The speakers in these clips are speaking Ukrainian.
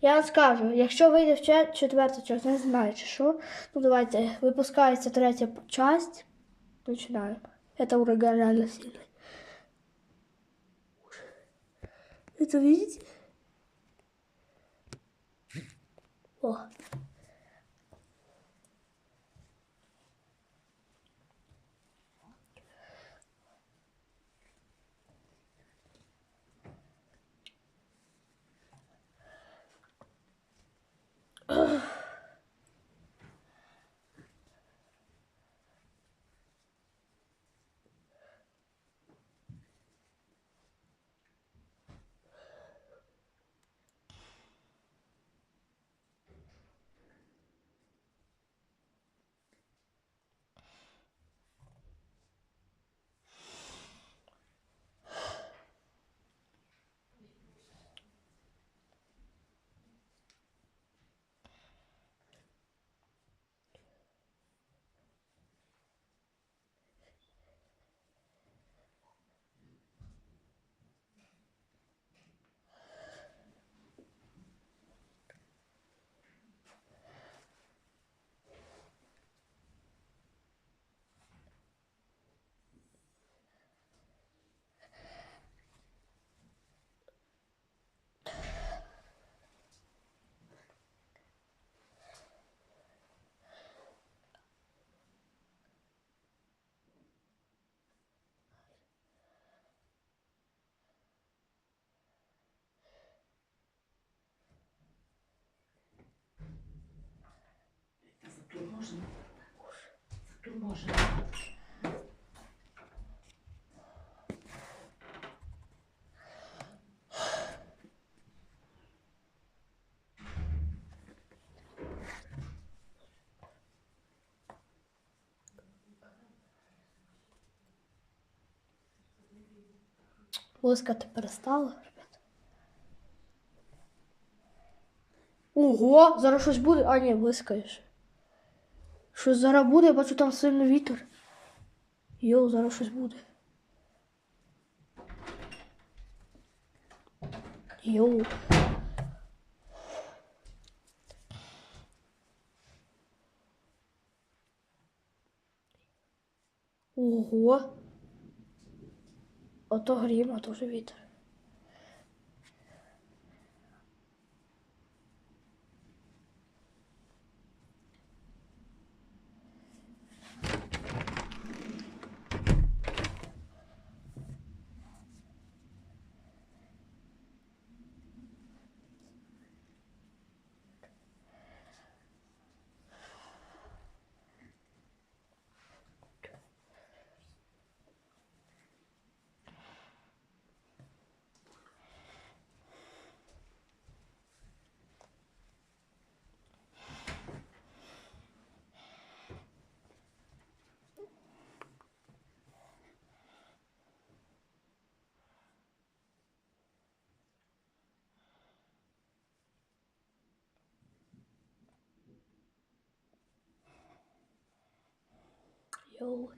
Я вам скажу, якщо вийде в чет- четверта часть, не знаю чи що. Ну давайте, випускається третя часть. Починаємо. Это ураган реально сильный. Это видите? О. Заторможено. Блискати перестало, ребята. Ого, зараз щось буде. А, ні, блискаєш. Щось зараз буде, я бачу там сильний вітер. Йоу, зараз щось буде. Йоу. Ого. Ото грім, а то вже вітер. Йоу.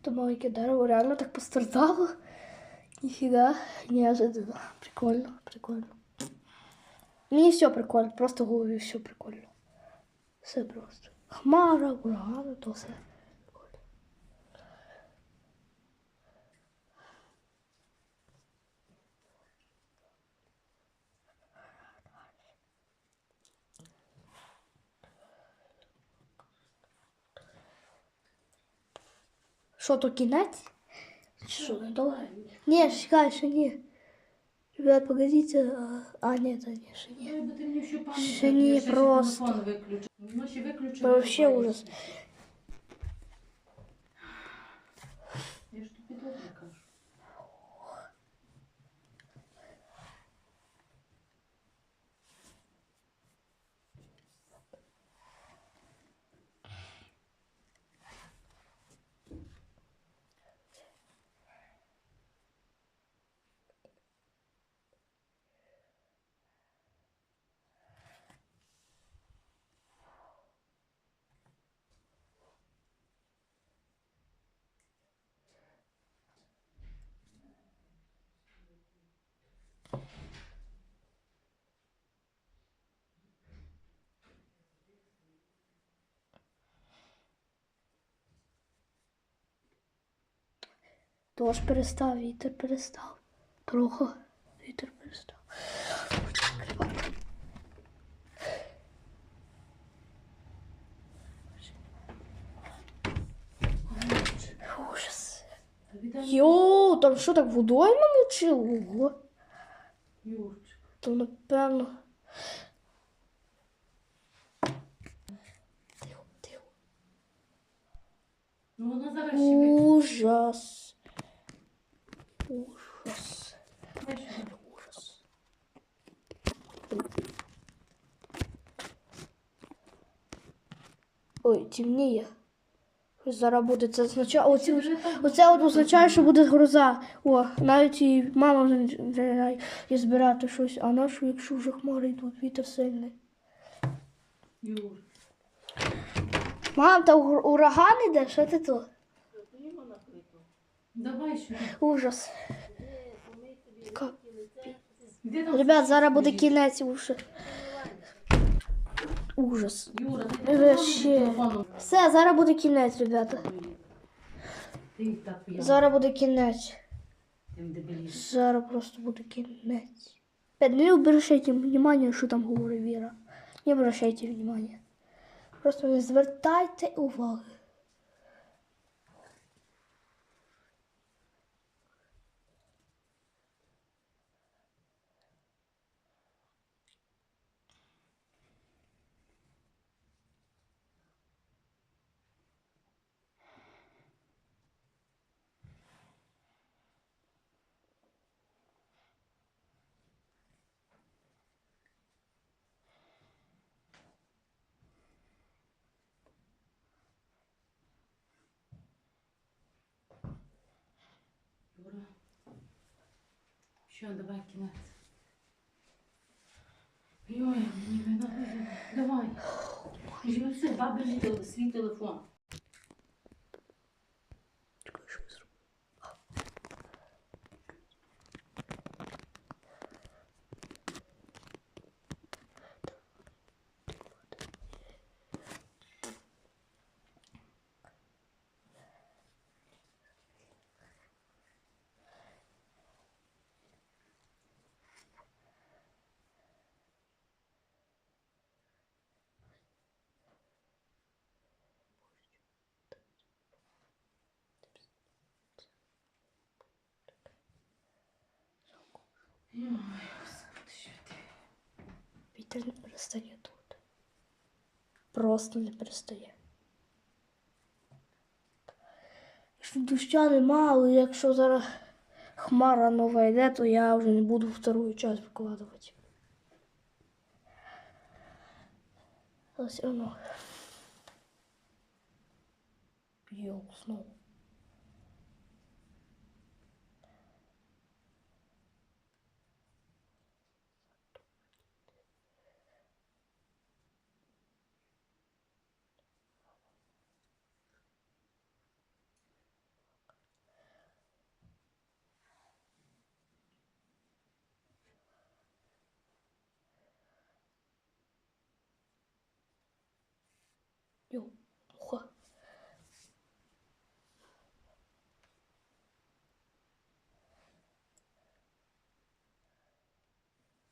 Это маленькое дерево реально так пострадало. Нифига, неожиданно. Прикольно, прикольно. Мені все прикольно, просто в все прикольно. Все просто. Хмара, ураган, то все. Що то кінець? Чи Що, довго? Ні, чекай, ще ні. Ребят, погодите. А, а ні, це ні, ще ні. Ой, бо ти Дощ перестав, вітер перестав. Трохи вітер перестав. Ужас. Йоу, там що так водою намочило? Ого. То напевно. Тихо, тихо. Ну вона зараз ще. Ужас. Ой, темніє. Зараз буде це означає. Оці, Вже оце от означає, що буде гроза. О, навіть і мама вже і збирати щось, а нашу, якщо вже хмари йдуть, вітер сильний. Мам, та ураган іде, що ти тут? Давай сюди. Ужас. Ребят, зараз буде кінець уже. Ужас. Юра, Е, телефон ще. телефоном. Все, зараз буде кінець, ребята. Зараз буде кінець. Зараз просто буде кінець. Не обращайте внимание, що там говорить Віра. Не обращайте внимания. Просто не звертайте уваги. Що, давай кінець. Йой, мені вина. Давай. Тел- свій телефон. Вітер не перестає тут. Просто не перестає. Якщо доща нема, але якщо зараз хмара нова йде, то я вже не буду вторую часть викладувати. Але все одно. Йоу, знову. Йоу, муха.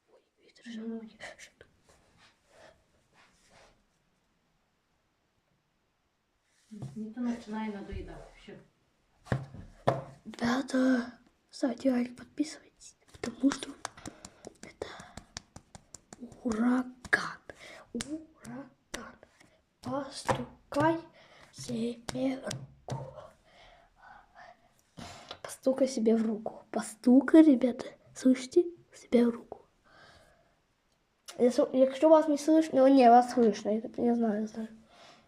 Ой, вітер ще Ну. мені. Що тут? Мені то починає надоїдати. Все. Ребята, ставьте лайк, подписывайтесь, потому что это ураган. Ураган. Постукай себе в руку. Постукай себе в руку. Постукай, ребята, слышите? Себе в руку. Если, якщо вас не слышно, ну не, вас слышно, я, я знаю, я знаю.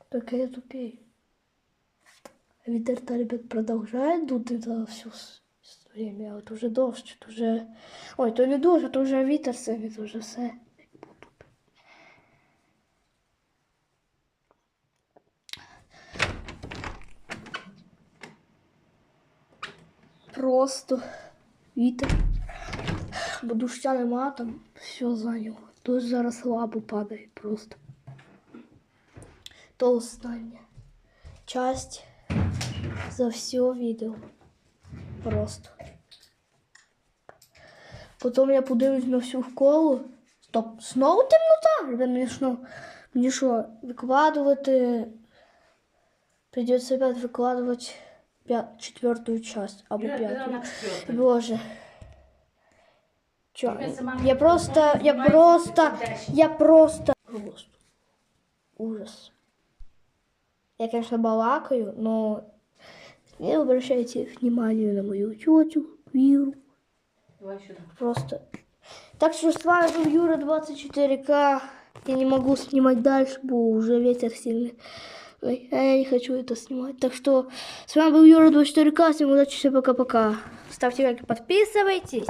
Только я тупею. Ветер-то, ребят, продолжает дуть за все время, а вот уже дождь, это уже... Ой, то не дождь, это уже вітер сивий, то вже все. Просто вітер. Бо доща нема, там все зайняло. Дощ зараз лапу падає просто. То остання часть за все відео. Просто. Потім я подивлюсь на всю школу. Стоп, знову темнота? Мені що, мені що, викладувати. Придется опять выкладывать пя- четвертую часть або пятую. Боже. Чё? Я просто, я просто, я просто... Ужас. Я, конечно, балакаю, но не обращайте внимания на мою тетю, Виру. Просто. Так что с вами был Юра 24К. Я не могу снимать дальше, бо уже ветер сильный. Ой, а я не хочу это снимать. Так что с вами был Юра 24К. Всем удачи, всем пока-пока. Ставьте лайки, подписывайтесь.